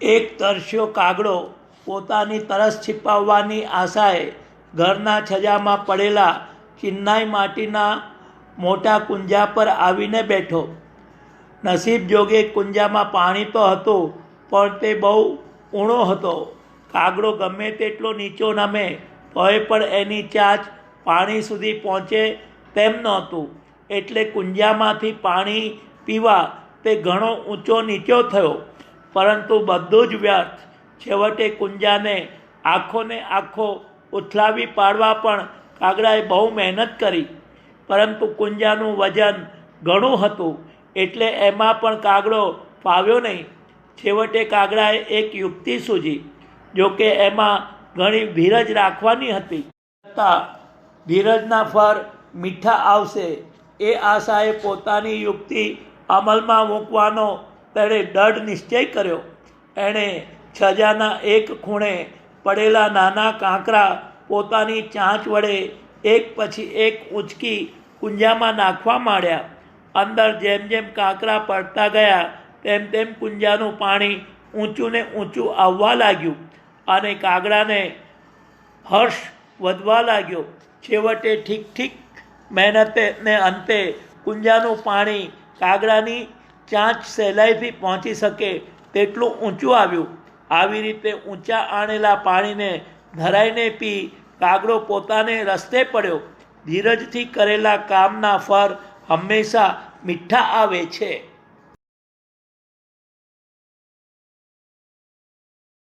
એક તરસ્યો કાગડો પોતાની તરસ છીપાવવાની આશાએ ઘરના છજામાં પડેલા ચિન્નાઈ માટીના મોટા કુંજા પર આવીને બેઠો. નસીબ જોગે કુંજામાં પાણી તો હતું, પણ તે બહુ ઊણો હતો. કાગડો ગમે તેટલો નીચો નમે, તોય પણ એની ચાંચ પાણી સુધી પહોંચે તેમ નહોતું. એટલે કુંજામાંથી પાણી પીવા તે ઘણો ઊંચો નીચો થયો. પરંતુ બધું જ વ્યર્થ. છેવટે કુંજાને આંખોને આખો ઉથલાવી પાડવા પણ કાગડાએ બહુ મહેનત કરી. પરંતુ કુંજાનું વજન ઘણું હતું, એટલે એમાં પણ કાગડો ફાવ્યો નહીં. છેવટે કાગડાએ એક યુક્તિ સૂજી, જોકે એમાં ઘણી ધીરજ રાખવાની હતી. છતાં ધીરજના ફળ મીઠા આવશે, એ આશાએ પોતાની યુક્તિ અમલમાં મૂકવાનો તેણે દઢ નિશ્ચય કર્યો. એણે છજાના એક ખૂણે પડેલા નાના કાંકરા પોતાની ચાંચ વડે એક પછી એક ઉંચકી કુંજામાં નાખવા માંડ્યા. અંદર જેમ જેમ કાંકરા પડતા ગયા, તેમ તેમ કુંજાનું પાણી ઊંચું ને ઊંચું આવવા લાગ્યું અને કાગડાને હર્ષ વધવા લાગ્યો. છેવટે ઠીક ઠીક મહેનતે ને અંતે કુંજાનું પાણી કાગડાની ચાંચ સહેલાઈથી પહોંચી શકે તેટલું ઊંચું આવ્યું. આવી રીતે ઊંચા આણેલા પાણીને ધરાઈને પી કાગડો પોતાને રસ્તે પડ્યો. ધીરજથી કરેલા કામના ફળ હંમેશા મીઠા આવે છે.